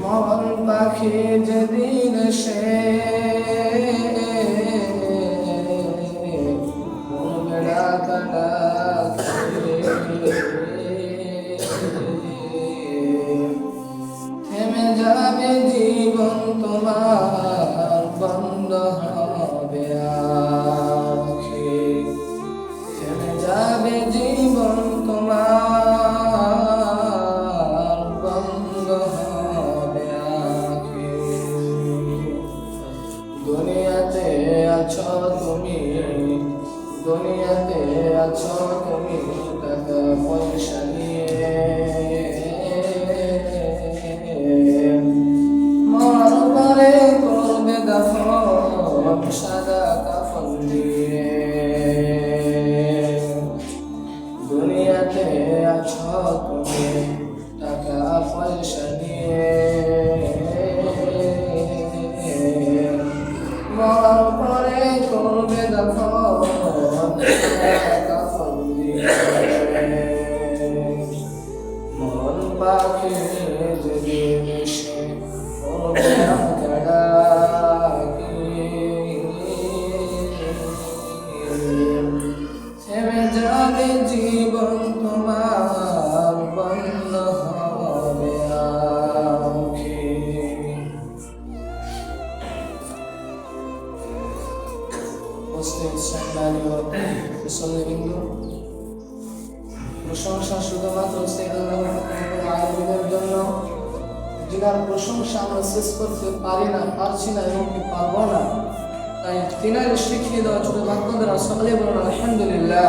মন পাখি যেদিন সে। থেমে যাবে জীবন তোমার মুসল্লিবৃন্দ প্রশংসা শুধুমাত্র সেই জন্য প্রশংসা আমরা শেষ করতে পারি না, পারছি না এবং কি পারব না। তাই তিনার শিখিয়ে দেওয়া ছোট বাক্য সকলে বলুন, আলহামদুলিল্লাহ।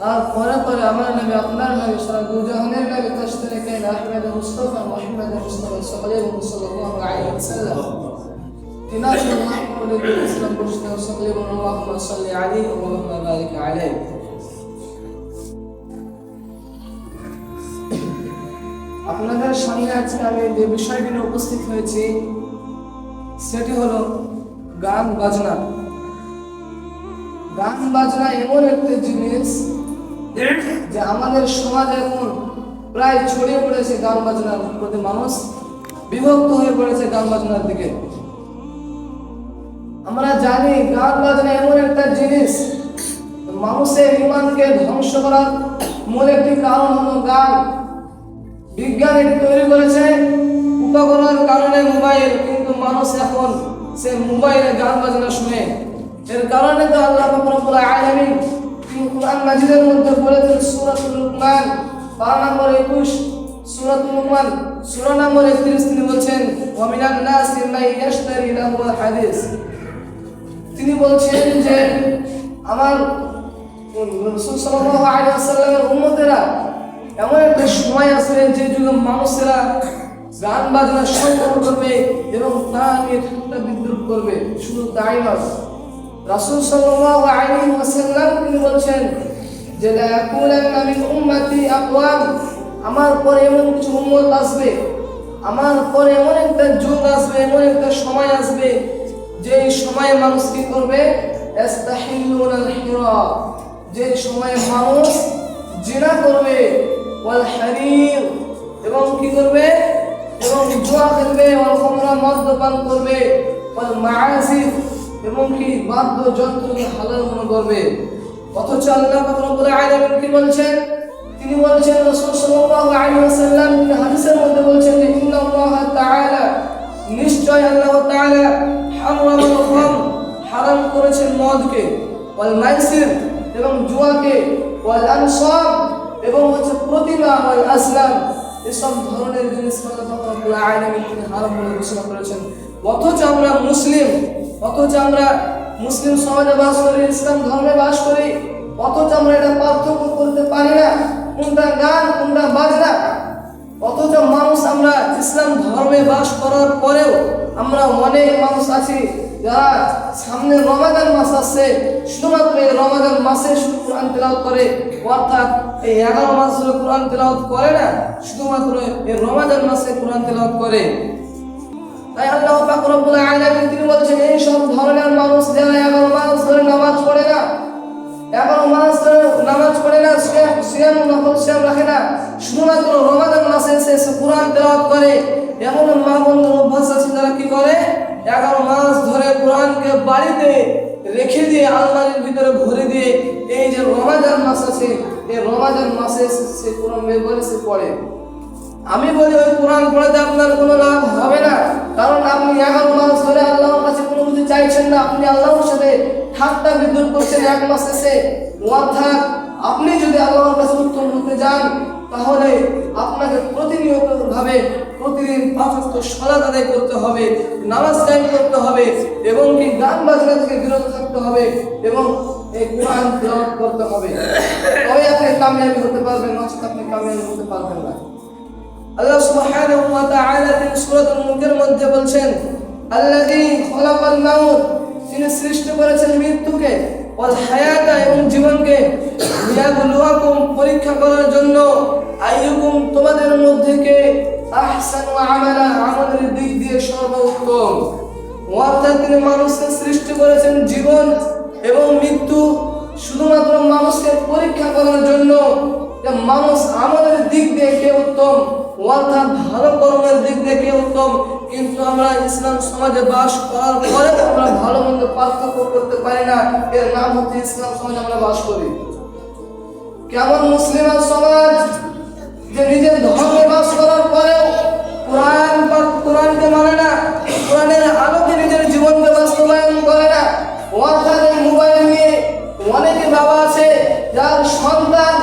তারপরে পরে আমার নবী, আপনার নবী সারা দুজাহানের নবী তশতরে কাইন আহমেদ মুস্তফা মুহাম্মদ মুস্তফা সকলে বলুন সাল্লাল্লাহু আলাইহি তিনার করে ইসলাম বসতে সকলে বলুন আল্লাহুম্মা সাল্লি আলাইহি ওয়া আল্লাহুম্মা বারিক আপনাদের সামনে আজকে আমি যে বিষয়টি উপস্থিত হয়েছি। সেটি হলো গান বাজনা। গান বাজনা এমন একটি জিনিস যে আমাদের সমাজ এখন প্রায় ছড়িয়ে পড়েছে গান বাজনার প্রতি। মানুষ বিভক্ত হয়ে পড়েছে গান বাজনার দিকে। আমরা জানি গান বাজনা এমন একটা জিনিস। মানুষের ইমানকে ধ্বংস করার মূল একটি কারণ হলো গান। বিজ্ঞান এটি তৈরি করেছে উপকরণের কারণে মোবাইল, কিন্তু মানুষ এখন সে মোবাইলে গান বাজনা শুনে। এর কারণে তো আল্লাহ রব্বুল আলামিন কুরআন মাজিদের মধ্যে বলেছেন সূরাতুল লুকমান পারা নম্বর 21 সূরাতুল লুকমান, সূরা নম্বর 31 তিনি বলছেন, ওয়া মিনান নাসি মান ইয়াশতারি লাহুল হাদিস। তিনি বলছেন যে আমার উম্মতেরা এমন একটা সময় আসবে যে যুগে মানুষেরা গান বাজনা সংগ্রহ করবে এবং তা নিয়ে ঠাট্টা বিদ্রুপ করবে। শুধু তাই নয়, রাসূল সাল্লাল্লাহু আলাইহি ওয়াসাল্লাম তিনি বলছেন যে মিন উম্মতি আকওয়াম আমার পরে এমন কিছু উম্মত আসবে, আমার পরে এমন একটা যুগ আসবে, এমন একটা সময় আসবে যে সময়ে মানুষ কি করবে? যে সময়ে মানুষ জিনা করবে এবং কি করবে? এবং জুয়া খেলবে ওয়াল মদ্যপান করবে এবং কি? বাদ্য যন্ত্রকে হালাল মনে করবে। অথচ আল্লাহ কি বলছেন? তিনি বলছেন মধ্যে বলছেন নিশ্চয় আল্লাহ হারাম করেছেন মদকে, ওয়াল মাইসির এবং জুয়াকে, ওয়াল আনসাব এবং হচ্ছে প্রতিমা, ওয়াল আসলাম। এসব ধরনের জিনিস আল্লাহ তিনি হারাম বলে ঘোষণা করেছেন। অথচ আমরা মুসলিম, অথচ আমরা মুসলিম সমাজে বাস করি, ইসলাম ধর্মে বাস করি, অথচ আমরা এটা পার্থক্য করতে পারি না। কোনটা গান, কোনটা বাজনা? অথচ মানুষ আমরা ইসলাম ধর্মে বাস করার পরেও আমরা অনেক মানুষ আছি যারা সামনে রমাদান মাস আসছে। শুধুমাত্র এই রমাদান মাসে শুধু কোরআন তেলাওয়াত করে, অর্থাৎ এই এগারো মাস ধরে কোরআন তেলাওয়াত করে না, শুধুমাত্র এই রমাদান মাসে কোরআন তেলাওয়াত করে। তাই আল্লাহ পাক রব্বুল তিনি বলছেন, এই সব ধরনের মানুষ যারা এগারো মাস ধরে নামাজ পড়ে না মাস ধরে নামাজ পড়ে না, সিয়াম নফল সিয়াম রাখে না। শুধুমাত্র রমাদান মাসে এসে কোরআন তেলাওয়াত করে। এমন মা বন্ধুর অভ্যাস আছে যারা কি করে? এগারো মাস ধরে কোরআনকে বাড়িতে রেখে দিয়ে, আলমারির ভিতরে ভরে দিয়ে এই যে রমাজান মাস আছে, এই রমাজান মাসে সে কোরআন বের করে, সে পড়ে। আমি বলি, ওই কোরআন পড়াতে আপনার কোনো লাভ হবে না। কারণ আপনি এগারো মাস ধরে আল্লাহর কাছে কোনো কিছু চাইছেন না। আপনি আল্লাহর সাথে ঠাট্টা বিদ্যুৎ করছেন এক মাস এসে অর্থাৎ আপনি যদি আল্লাহর কাছে উত্তম হতে যান, তাহলে আপনাকে প্রতিনিয়ত ভাবে প্রতিদিন পাঁচত্ব সলাদ আদায় করতে হবে, নামাজ কায়েম করতে হবে এবং কি গান বাজনা থেকে বিরত থাকতে হবে এবং এই কোরআন তেলাওয়াত করতে হবে। তবে আপনি কামিয়াবি হতে পারবেন নচেত আপনি কামিয়াবি হতে পারবেন না। আল্লাহ সুবহানাহু ওয়া তাআলা তিনি সূরাতুল মুলকের মধ্যে বলছেন, আল্লাযী খলাকাল মাউত তিনি সৃষ্টি করেছেন মৃত্যুকে হায়াতা এবং জীবনকে পরীক্ষা করার জন্য আইয়ুকুম তোমাদের মধ্যে কে দিক দিয়ে সর্বোত্তম। অর্থাৎ তিনি মানুষকে সৃষ্টি করেছেন জীবন এবং মৃত্যু, শুধুমাত্র মানুষকে পরীক্ষা করার জন্য মানুষ আমাদের দিক দিয়ে কে উত্তম? অর্থাৎ ভালো কর্মের দিক দিয়ে কে উত্তম? কিন্তু আমরা ইসলাম সমাজে বাস করার পরে আমরা ভালো মন্দ পার্থক্য করতে পারি না। এর নাম হচ্ছে ইসলাম সমাজে আমরা বাস করি। কেমন মুসলিম সমাজ? যে নিজের ধর্মে বাস করার পরেও কোরআন কোরআনকে মানে না, কোরআনের আলোকে নিজের জীবনকে বাস্তবায়ন করে না। অর্থাৎ মোবাইল নিয়ে অনেকে বাবা আছে, যার সন্তান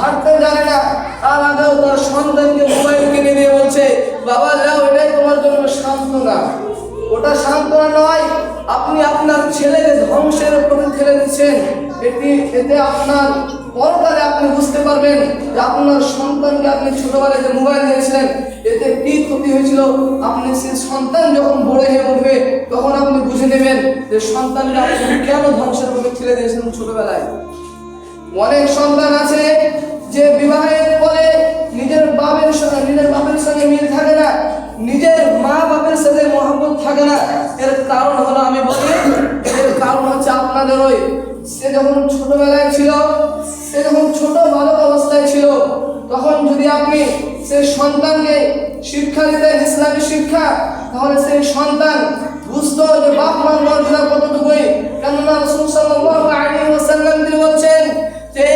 হাঁটতে জানে না, তার আগেও তার সন্তানকে মোবাইল কিনে দিয়ে বলছে, বাবা, যাও, এটাই তোমার জন্য সান্ত্বনা। ওটা সান্ত্বনা নয়, আপনি আপনার ছেলেকে ধ্বংসের উপরে ঠেলে দিচ্ছেন। এটি, এতে আপনার পরকালে আপনি বুঝতে পারবেন যে আপনার সন্তানকে আপনি ছোটবেলায় যে মোবাইল দিয়েছিলেন, এতে কি ক্ষতি হয়েছিল। আপনি সেই সন্তান যখন বড় হয়ে উঠবে, তখন আপনি বুঝে নেবেন যে সন্তানকে আপনি কেন ধ্বংসের উপরে ঠেলে দিয়েছিলেন ছোটবেলায়। অনেক সন্তান আছে যে বিবাহের পরে নিজের বাপের সঙ্গে, নিজের বাপের সঙ্গে মিল থাকে না, নিজের মা বাপের সাথে মহব্বত থাকে না, এর কারণ হলো আমি বলি, এর কারণ হচ্ছে আপনাদের ওই সে যখন ছোটবেলায় ছিল, সে যখন ছোট বালক অবস্থায় ছিল, তখন যদি আপনি সে সন্তানকে শিক্ষা দিতেন, ইসলামী শিক্ষা, তাহলে সেই সন্তান বুঝতো যে বাপ মার মর্যাদা কতটুকুই। কেননা রসুল সাল্লাল্লাহু আলাইহি ওয়াসাল্লাম তিনি বলছেন যে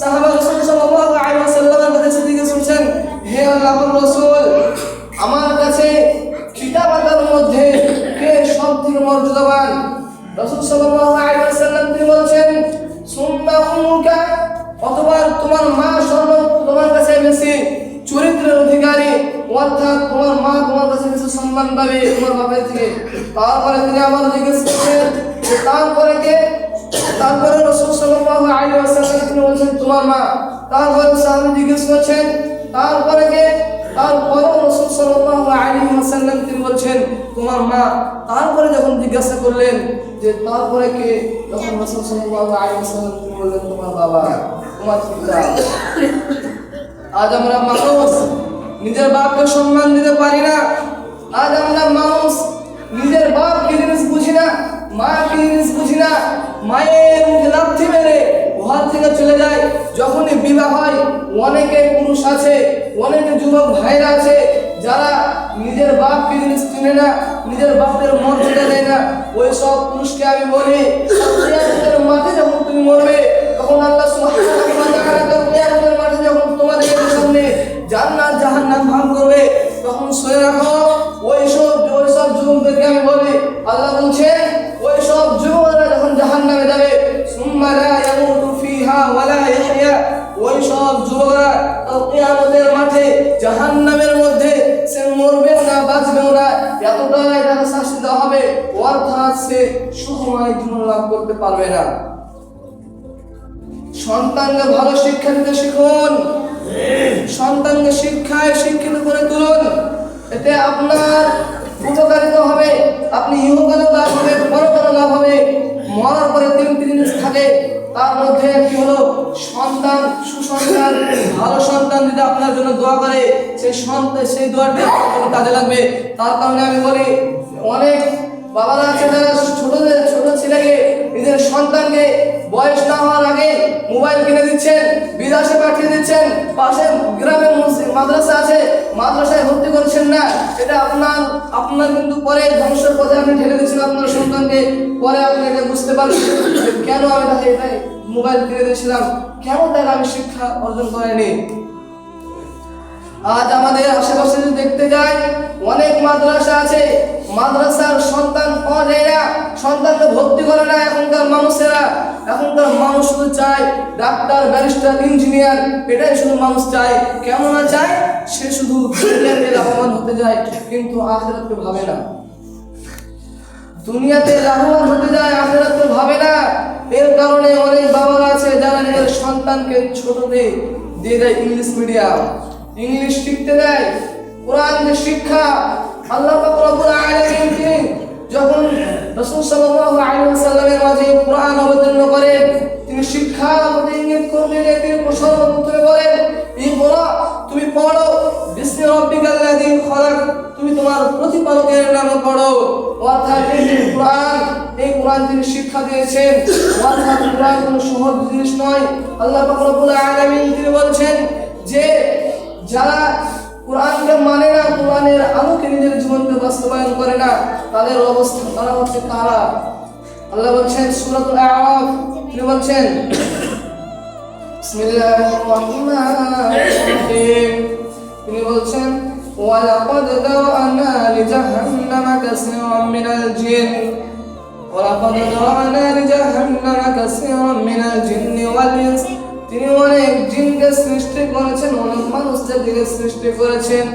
সাহাবা রসুল সাল্লাল্লাহু আলাইহি ওয়াসাল্লামের কাছে জিজ্ঞেস করছেন হে আল্লাহর রাসূল, আমার কাছে খিতা পাতার মধ্যে কে সবথেকে মর্যাদাবান? রসুল সাল্লাল্লাহু আলাইহি ওয়াসাল্লাম তিনি বলছেন, সুম্মা অথবা তোমার মা সর্ব তোমার কাছে বেশি চরিত্রের অধিকারী, অর্থাৎ তোমার মা তোমার কাছে বেশি সম্মান পাবে তোমার বাপের থেকে। তারপরে তিনি আবার জিজ্ঞেস করছেন তারপরে কে তারপরে রসুল সাল্লাল্লাহু আলাইহি ওয়াসাল্লাম তিনি বলছেন, তোমার মা। তারপরে সাহাবী জিজ্ঞেস করছেন, তারপরে কে? তারপরে রসুল সাল্লাল্লাহু আলাইহি ওয়াসাল্লাম তিনি বলছেন, তোমার মা। তারপরে যখন জিজ্ঞাসা করলেন যে, তারপরে কে? তখন রসুল সাল্লাল্লাহু আলাইহি ওয়াসাল্লাম তিনি বললেন, তোমার বাবা, তোমার পিতা। আজ আমরা মানুষ নিজের বাপকে সম্মান দিতে পারি না। আজ আমরা মানুষ নিজের বাপ কি জিনিস বুঝি না। মা কি জিনিস বুঝি না, মায়ের মুখে লাথি মেরে ঘর থেকে চলে যায়। যখনই বিবাহ হয়, অনেকে পুরুষ আছে, অনেকে যুবক ভাইরা আছে, যারা নিজের বাপ কি জিনিস চিনে না, নিজের বাপের মর্যাদা দেয় না। ওই সব পুরুষকে আমি বলি মাকে যখন তুমি মরবে, তখন আল্লাহ পারবে না। সন্তানকে ভালো শিক্ষা দিতে শিখুন। সন্তানকে শিক্ষায় শিক্ষিত করে তুলুন। এতে আপনার উপকারিত হবে, আপনি ইহকালেও লাভ হবে পরকালেও লাভ হবে। মরার পরে তিনটি জিনিস থাকে। তার মধ্যে একটি হলো সন্তান, সুসন্তান, ভালো সন্তান যদি আপনার জন্য দোয়া করে, সেই সন্তান, সেই দোয়াটি আপনার কাজে লাগবে। তার কারণে আমি বলি, অনেক বাবারা আছে, যারা ছোটদের, ছোট ছেলেকে নিজের সন্তানকে বয়স না হওয়ার আগে মোবাইল কিনে দিচ্ছেন, বিদেশে পাঠিয়ে দিচ্ছেন, পাশে গ্রামে মসজিদ- মাদ্রাসা আছে, মাদ্রাসায় ভর্তি করছেন না, এটা আপনার আপনার কিন্তু পরে ধ্বংসের পথে আপনি ঠেলে দিচ্ছেন আপনার সন্তানকে, পরে আপনি এটা বুঝতে পারবেন কেন আমি তাকে মোবাইল কিনে দিয়েছিলাম। কেন তাকে আমি শিক্ষা অর্জন করেনি? আজ আমাদের আশেপাশে দেখতে যাই অনেক মাদ্রাসা আছে। মাদ্রাসার সন্তান পাওয়া যায় না সন্তানকে ভর্তি করে না এখনকার মানুষেরা। এখনকার মানুষ শুধু চায় ডাক্তার, ব্যারিস্টার, ইঞ্জিনিয়ার, এটাই শুধু মানুষ চায়। কেমন না চায়, সে শুধু লাভবান হতে যায়, কিন্তু আখেরাতকে ভাবে না। দুনিয়াতে লাভবান হতে যায়, আখেরাতকে ভাবে না। এর কারণে অনেক বাবারা আছে যারা নিজের সন্তানকে ছোটতে দিয়ে দেয় ইংলিশ মিডিয়াম। ইংলিশ শিখতে দেয়, কোরআন যে শিক্ষা। আল্লাহ রব্বুল আলামিন তিনি যখন রাসূল সাল্লাল্লাহু আলাইহি ওয়াসাল্লামের মাঝে কোরআন অবতীর্ণ করেন, তিনি শিক্ষা প্রতি ইঙ্গিত করলেন তিনি সর্বপ্রথমে বলেন, এই পড়া তুমি পড়ো, বিসমি রাব্বিকাল্লাযী খলাক, তুমি তোমার প্রতিপালকের নামে পড়ো। অর্থাৎ এই কোরআন এই কোরআন তিনি শিক্ষা দিয়েছেন। অর্থাৎ কোরআন কোনো সহজ জিনিস নয়। আল্লাহ পাক রব্বুল আলামিন তিনি বলছেন যে যারা কোরআনকে মানে না, কোরআনের আলোকে নিজের জীবনকে বাস্তবায়ন করে না, তাদের অবস্থা তারা হচ্ছে তারা আল্লাহ বলছেন আরাফ, তিনি বলছেন তিনি বলছেন দাওয়ানা লিজাহান্নামা কাসীরাম মিনাল জিন। ওয়ালাকাদ দাওয়ানা লিজাহান্নামা কাসীরাম মিনাল জিন্নি ওয়াল ইনস। তিনি অনেক জিনকে সৃষ্টি করেছেন, অনেক মানুষ জাতিকে সৃষ্টি করেছেন।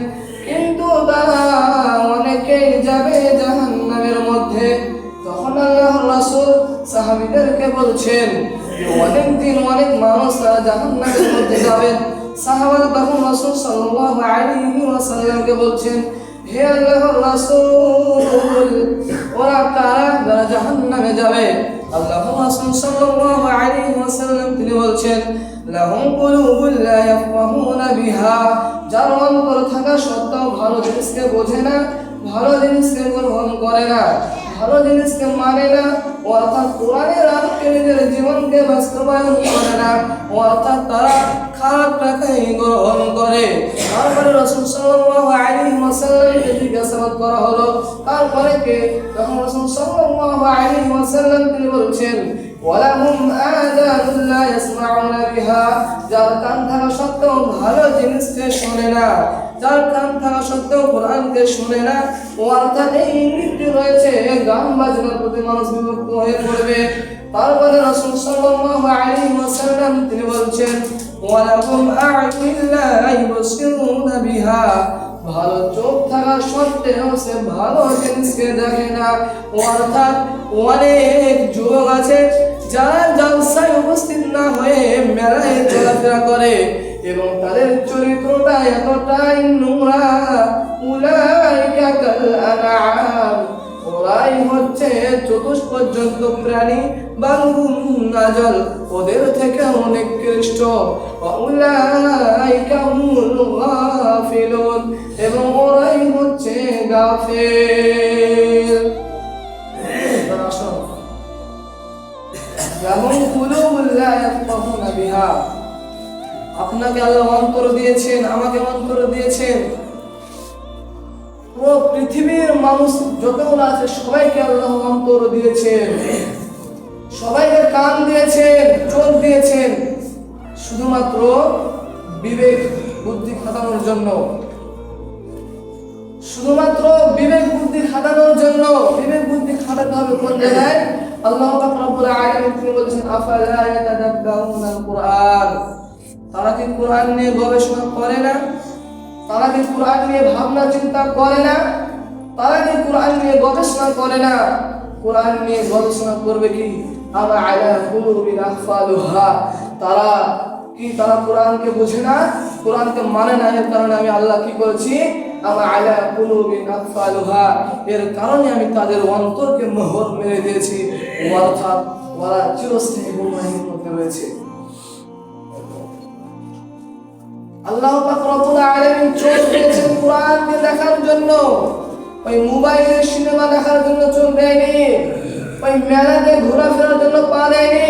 কিন্তু তারা অনেকেই যাবে জাহান্নামের মধ্যে। তখন আল্লাহ রাসূল সাহাবীদেরকে বলছেন, অনেক দিন অনেক মানুষ তারা জাহান্নামের মধ্যে যাবেন সাহাবারা তখন রাসূল সাল্লাল্লাহু আলাইহি ওয়াসাল্লামকে বলছেন, হে আল্লাহর রাসূল, ওরা কারা যারা জাহান্নামে যাবে? আল্লাহর রাসূল সাল্লাল্লাহু আলাইহি ওয়াসাল্লাম তিনি বলছেন, লাহুম কুলুবুল লা ইয়াফকাহুনা বিহা। যার অন্তর থাকা সত্ত্বেও ভালো জিনিসকে বোঝে না, ভালো জিনিসকে গ্রহণ করে না। ভালো জিনিসকে মানে না, অর্থাৎ কোরআনের আলোকে নিজের জীবনকে বাস্তবায়ন করে না, অর্থাৎ তারা খারাপ খারাপটাকেই গ্রহণ করে। তারপরে রসুল সাল্লাল্লাহু আলাইহি ওয়াসাল্লামকে জিজ্ঞাসাবাদ করা হলো, তারপরে কে? তখন রসুল সাল্লাল্লাহু আলাইহি তিনি বলছেন, ওয়ালাহুম আযানুন বিহা যার কান থাকা সত্ত্বেও ভালো জিনিসকে শোনে না। যার কান থাকা সত্ত্বেও কোরআনকে শুনে না, ও অর্থাৎ এই ইঙ্গিতটি রয়েছে, গান বাজনার প্রতি মানুষ বিভক্ত হয়ে পড়বে। তারপরে রাসূল সাল্লাল্লাহু আলাইহি ওয়াসাল্লাম তিনি বলছেন, ওয়ালাকুম আ'ইন লা ইউবসিরুনা বিহা। ভালো চোখ থাকা সত্ত্বেও সে ভালো জিনিসকে দেখে না। অর্থাৎ অনেক যুবক আছে, যারা জলসায় উপস্থিত না হয়ে মেলায় চলাফেরা করে। এবং তাদের চরিত্রটা এতটাই নোংরা। উলাইকা কাল ওরাই হচ্ছে চতুষ্পর্যন্ত প্রাণী বালুম নাজল। ওদের থেকে অনেক কৃষ্ট। উলাইকা হুমুল গাফিলুন। এবং ওরাই হচ্ছে গাফিল। এবার আসো। যেমন কুলুবুল ইয়াফকাহুনা আপনাকে আল্লাহ অন্তর দিয়েছেন, আমাকে অন্তর দিয়েছেন। পুরো পৃথিবীর মানুষ যতগুলো আছে, সবাইকে আল্লাহ অন্তর দিয়েছেন। সবাইকে কান দিয়েছেন, চোখ দিয়েছেন। শুধুমাত্র বিবেক বুদ্ধি খাটানোর জন্য। শুধুমাত্র বিবেক বুদ্ধি খাটানোর জন্য। বিবেক বুদ্ধি খাটাতে হবে কোন জায়গায়? আল্লাহ পাক রব্বুল তিনি বলেছেন? আফালা ইয়াতাদাব্বারুনাল কুরআন তারা কি কোরআন নিয়ে গবেষণা করে না? তারা কি কোরআন নিয়ে ভাবনা চিন্তা করে না? তারা কি কোরআন নিয়ে গবেষণা করে না? কোরআন নিয়ে গবেষণা করবে কি? আমা আলা কুলুবিন আখফালুহা তারা কি তারা কোরআনকে বোঝে না? কোরআনকে মানে না, এর কারণে আমি আল্লাহ কি করেছি? আমা আলা কুলুবিন আখফালুহা এর কারণে আমি তাদের অন্তরকে মোহর মেরে দিয়েছি। অর্থাৎ ওরা চিরস্থায়ী মধ্যে রয়েছে। আল্লাহ পাক রব্বুল আলামিন চোখ দিয়েছেন কোরআনকে দেখার জন্য। ওই মোবাইলের সিনেমা দেখার জন্য চোখ দেয়নি। ওই মেলাতে ঘোরাফেরার জন্য পা দেয়নি।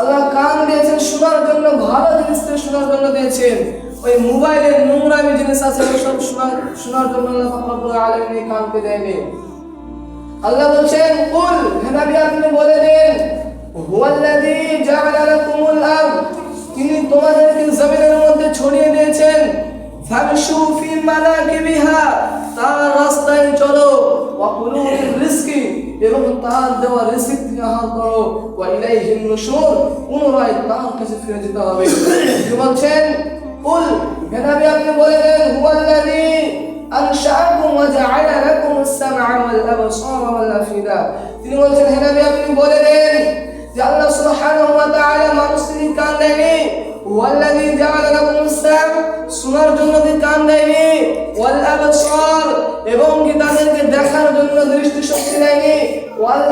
আল্লাহ কান দিয়েছেন শোনার জন্য, ভালো জিনিস শোনার জন্য দিয়েছেন। ওই মোবাইলে নোংরামি জিনিস আছে ওসব শোনার শোনার জন্য আল্লাহ পাক রব্বুল আলামিন কানকে দেয়নি। আল্লাহ বলছেন, কুল হে নবী, আপনি বলে দেন, হুয়াল্লাযী জাআলা লাকুমুল আরদ তিনি তোমাদেরকে জমিনের মধ্যে ছড়িয়ে দিয়েছেন। ফি তার রাস্তায় চলো। ওয়া রিজকি এবং তার দেওয়া রিজিক করো। ওয়া ইলাইহিন নুশুর, পুনরায় তার কাছে ফিরে যেতে হবে। তিনি বলছেন, কুল, হে নবী, আপনি বলে দেন হুয়াল্লাযী আনশাআকুম ওয়া জাআলা লাকুম আস-সামআ ওয়াল ওয়াল আফিদা। তিনি বলছেন, হে নবী, আপনি বলে দেন যে আল্লাহ সুবহানাহু ওয়া তাআলা মানুষকে কান দেয়নি। ওয়াল্লাযী জাআলা লাকুম শোনার জন্য কি কান দেয়নি। ওয়াল এবং কি তাদেরকে দেখার জন্য দৃষ্টি শক্তি দেয়নি। ওয়াল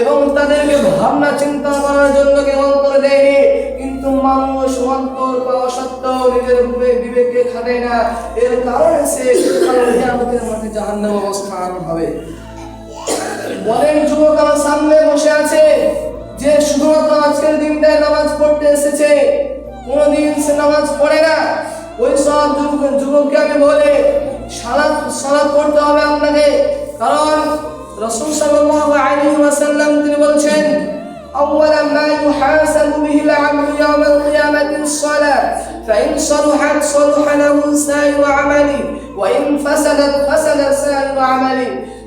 এবং তাদেরকে ভাবনা চিন্তা করার জন্য কি অন্তর দেয়নি। কিন্তু মানুষ অন্তর পাওয়া সত্ত্বেও নিজের বিবে- বিবেককে খাটে না। এর কারণে সে কিয়ামতের মাঠে জাহান্নাম অবস্থান হবে। বলেন যুবক আমার সামনে বসে আছে। যে শুধুমাত্র আজকের দিনটায় নামাজ পড়তে এসেছে কোনোদিন সে নামাজ পড়ে না ওই সব যুবক যুবককে আমি বলে সালাত সালাত পড়তে হবে আপনাকে কারণ রসুল সাল্লাল্লাহু আলাইহি ওয়াসাল্লাম তিনি বলছেন أول ما يحاسب به العبد يوم القيامة الصلاة فإن صلحت صلح له سائر عمله وإن فسدت فسد سائر عمله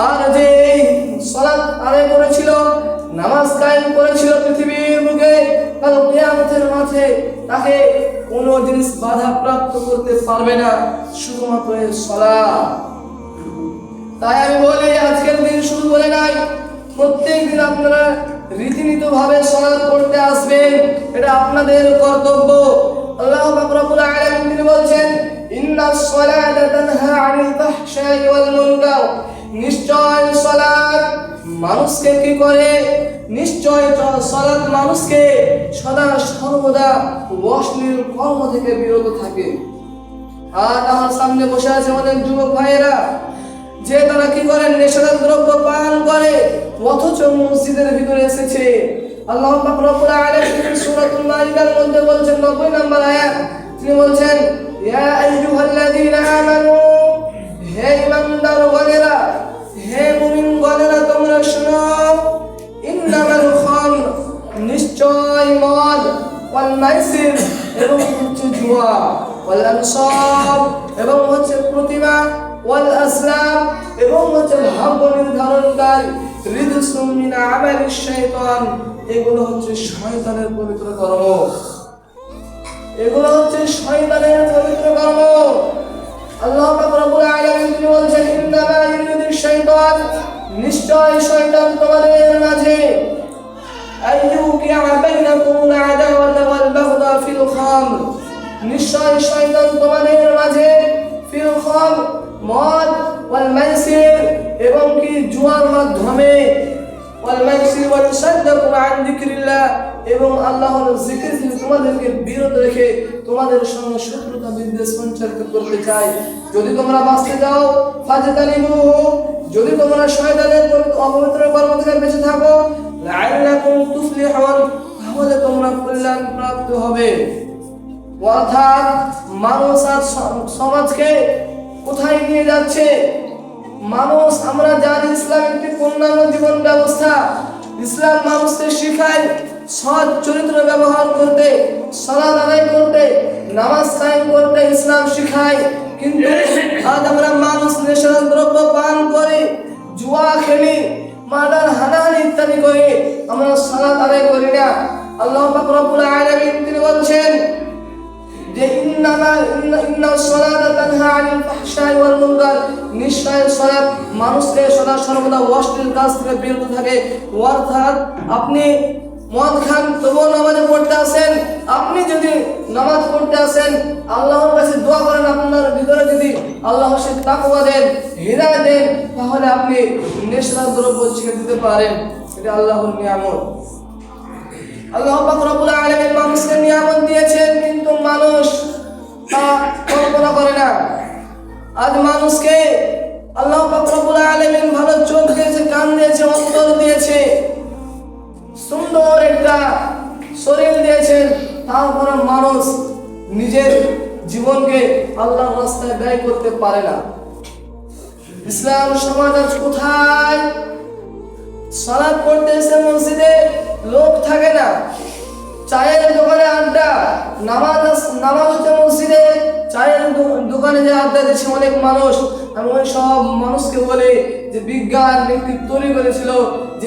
আর যে সলাৎ আদায় করেছিল, নামাজ কায়েম করেছিল পৃথিবীর বুকে, কাল কিয়ামতের মাঠে, তাকে কোনো জিনিস বাধা প্রাপ্ত করতে পারবে না, শুধুমাত্র এই তাই আমি বলি, আজকের দিন শুধু বলে নাই, প্রত্যেক দিন আপনারা রীতিনীত ভাবে সলাৎ করতে আসবেন, এটা আপনাদের কর্তব্য। আল্লাহ রব্বুল আলামিন তিনি বলছেন, ইন্নাস সালাতা তানহা আনিল ফাহশাই ওয়াল মুনকার। নিশ্চয় সালাত মানুষকে কি করে? নিশ্চয় সালাত মানুষকে সদা সর্বদা অশ্লীল কর্ম থেকে বিরত থাকে। আর আমার সামনে বসে আছে অনেক যুবক ভাইয়েরা, যে তারা কি করেন নেশাদার দ্রব্য পান করে, অথচ মসজিদের ভিতরে এসেছে। আল্লাহ পাক রব্বুল আলামিন সূরাতুল মাইদার মধ্যে বলছেন 90 নম্বর আয়াত, তিনি বলছেন, ইয়া আইয়ুহাল্লাযীনা আমানু মাইসির এবং হচ্ছে জুয়া, ওয়াল আনসাব এবং হচ্ছে প্রতিমা ওয়াল আসলাম এবং হচ্ছে ভাগ্য নির্ধারণকারী রিদুসুম মিন আমালিশ শাইতান এগুলো হচ্ছে শয়তানের পবিত্র কর্ম। এগুলো হচ্ছে শয়তানের পবিত্র কর্ম। আল্লাহ পাক রব্বুল আলামিন তিনি বলছেন? ইন্নামা শাইতান নিশ্চয় শয়তান তোমাদের মাঝে আইয়ুকিয়া বাইনাকুম আদাওয়াতা ওয়াল বাগদা ফিল খামর নিশ্চয় শয়তান তোমাদের মাঝে ফিল খামর মদ ওয়াল মাইসির এবং কি জুয়ার মাধ্যমে ওয়াল মাইসির ওয়াল সাদ্দাকু আন যিকরিল্লাহ এবং আল্লাহর জিকির থেকে তোমাদেরকে বিরত রেখে তোমাদের সঙ্গে শত্রুতা বিদ্বেষ সঞ্চার করতে চাই যদি তোমরা বাঁচতে যাও ফাজতানিবু যদি তোমরা শয়তানের অপবিত্র কর্ম থেকে বেঁচে থাকো লাআল্লাকুম তুফলিহুন তাহলে তোমরা কল্যাণ প্রাপ্ত হবে। অর্থাৎ মানুষ আর সমাজকে কোথায় নিয়ে যাচ্ছে? মানুষ, আমরা জানি ইসলাম একটি পূর্ণাঙ্গ জীবন ব্যবস্থা। ইসলাম মানুষকে শেখায় সৎ চরিত্র ব্যবহার করতে সলাদ আদায় করতে, নামাজ কায়েম করতে ইসলাম শেখায়। কিন্তু আজ আমরা মানুষ নেশার দ্রব্য পান করে, জুয়া খেলি মার্ডার হানাহানি ইত্যাদি করে আমরা সালাত আদায় করি না। আল্লাহ পাক রব্বুল আলামিন তিনি বলছেন যে ইন্নামা ইন্না সালাতা তানহা আনিল ফাহশাই ওয়াল মুনকার। নিশ্চয় সালাত মানুষকে সদা সর্বদা অশ্লীল কাজ থেকে বিরত থাকে। অর্থাৎ আপনি মদ খান, তবুও নামাজে পড়তে আসেন। আপনি যদি নামাজ পড়তে আসেন, আল্লাহর কাছে দোয়া করেন আপনার ভিতরে যদি আল্লাহ সে তাকুয়া দেন, হৃদয় দেন, তাহলে আপনি নেশা দ্রব্য ছেড়ে দিতে পারেন। এটা আল্লাহর নিয়ামত। আল্লাহ পাক রব্বুল আলামিন মানুষকে নিয়ামত দিয়েছেন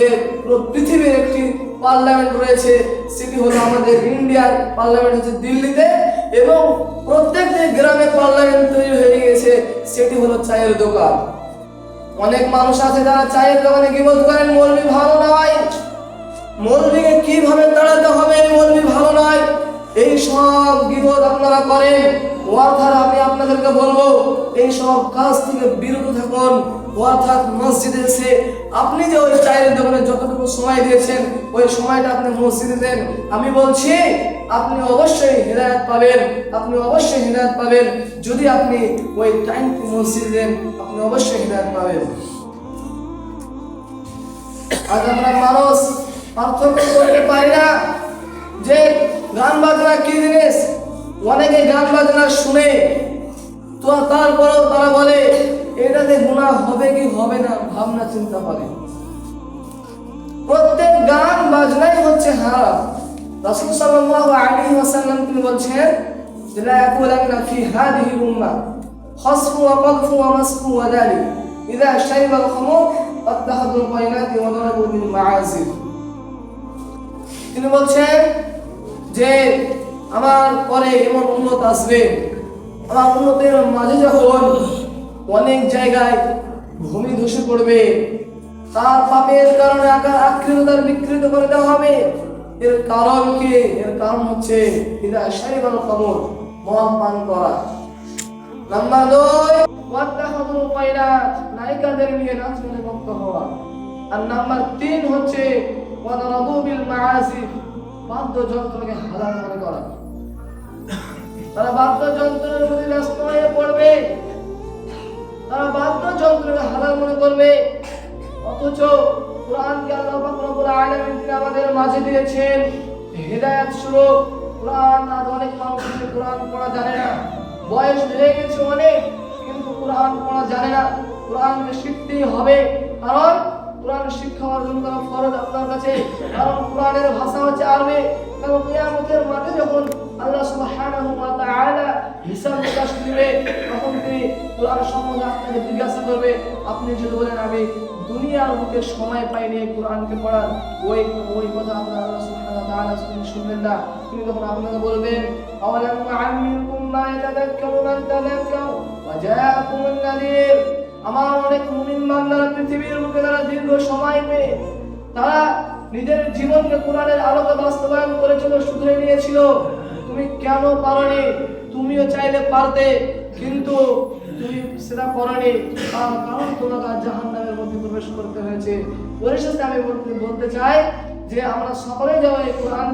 যে পুরো পৃথিবীর একটি পার্লামেন্ট রয়েছে, সেটি হলো আমাদের ইন্ডিয়ার পার্লামেন্ট হচ্ছে দিল্লিতে এবং প্রত্যেকটি গ্রামে পার্লামেন্ট তৈরি হয়ে গেছে, সেটি হলো চায়ের দোকান। অনেক মানুষ আছে যারা চায়ের দোকানে গিবত করেন মৌলবি ভালো নয়। মৌলবিকে কীভাবে তাড়াতে হবে মৌলবি ভালো নয়? এই সব গিবত আপনারা করেন অর্থাৎ আমি আপনাদেরকে বলব, এই সব কাজ থেকে বিরত থাকুন অর্থাৎ মসজিদে এসে আপনি যে ওই চায়ের দোকানে যতটুকু সময় দিয়েছেন, ওই সময়টা আপনি মসজিদে দেন। আমি বলছি, আপনি অবশ্যই হৃদায়ত পাবেন, আপনি অবশ্যই হৃদায়ত পাবেন। যদি আপনি ওই টাইম মসজিদে দেন, আপনি অবশ্যই হৃদায়ত পাবেন। আজ আমরা মানুষ পার্থক্য করতে পারি না। যে গান বাজনা কি জিনিস? অনেকে গান বাজনা শুনে তো তারপরেও তারা বলে, এটাতে গুণা হবে কি হবে না? ভাবনা, চিন্তা করে। প্রত্যেক গান বাজনাই হচ্ছে হারাম। রাসূল সাল্লাল্লাহু আলাইহি ওয়াসাল্লাম তিনি বলছেন, লা ইয়াকুলান্না ফি হাদিহি উম্মাহ খাসফু ওয়া qadfu ওয়া মাসফু ওয়া দালি ইযা শারিবা আল-খামর ফাত্তাহাদু আল-বাইনাতি ওয়া দারাবু বিল মাআজিব তিনি বলছেন যে আমার পরে এমন উন্নত আসবে, আমার উন্নতের মাঝে যখন অনেক জায়গায় ভূমি ধসে পড়বে, তার পাপের কারণে আকার আকৃত তার বিকৃত করে দেওয়া হবে। এর কারণ কি? এর কারণ হচ্ছে ইদা শারিবাল কমর মদ পান করা। নাম্বার দুই ওয়াত্তাখাদুল পায়রাত নায়িকাদের নিয়ে নাচনে মুক্ত হওয়া। আর নাম্বার তিন হচ্ছে ওয়াদারাদু বিল মাআসিফ বাদ্যযন্ত্রকে হালাল মনে করা। তারা বাদ্যযন্ত্রের প্রতি ব্যস্ত হয়ে পড়বে। তারা বাদ্যযন্ত্রকে হালাল মনে করবে। অথচ কোরআনকে আল্লাহ পাক রব্বুল আলামিন তিনি আমাদের মাঝে দিয়েছেন। হেদায়েত স্বরূপ। কোরআন আজ অনেক মানুষ কোরআন পড়া জানে না। বয়স হয়ে গেছে অনেক, কিন্তু কোরআন পড়া জানে না। কোরআনকে শিখতেই হবে। কারণ কোরআন শিক্ষা অর্জন করা ফরজ আপনার কাছে। কারণ কোরআনের ভাষা হচ্ছে আরবি। কারণ কিয়ামতের মাঠে যখন আল্লাহ সুবহানাহু ওয়া তাআলা হিসাব নিকাশ দিবে তখন তিনি কোরআন সম্বন্ধে আপনাকে জিজ্ঞাসা করবে, আপনি যদি বলেন আমি দুনিয়ার বুকে সময় পাইনি কোরআনকে পড়ার, ওই ওই কথা আপনার আল্লাহ সুবহানাহু ওয়া তাআলা শুনবেন না। তিনি তখন আপনাকে বলবেন, আওয়ালাম নুআম্মিরকুম মা ইয়াতাযাক্কারু মান তাযাক্কার ওয়া জাআকুমুন নাযীর আমার অনেক মুমিন বান্দারা পৃথিবীর বুকে তারা দীর্ঘ সময় পেয়ে তারা নিজের জীবনকে কোরআনের আলোকে বাস্তবায়ন করেছিল শুধরে নিয়েছিল। তুমি কেন পারনি? তুমিও চাইলে পারতে, কিন্তু তুমি সেটা করনি। তার কারণ তোমাকে জাহান নামের মধ্যে প্রবেশ করতে হয়েছে। পরিশেষে আমি বলতে চাই যে আমরা সকলে যাব এই কোরআন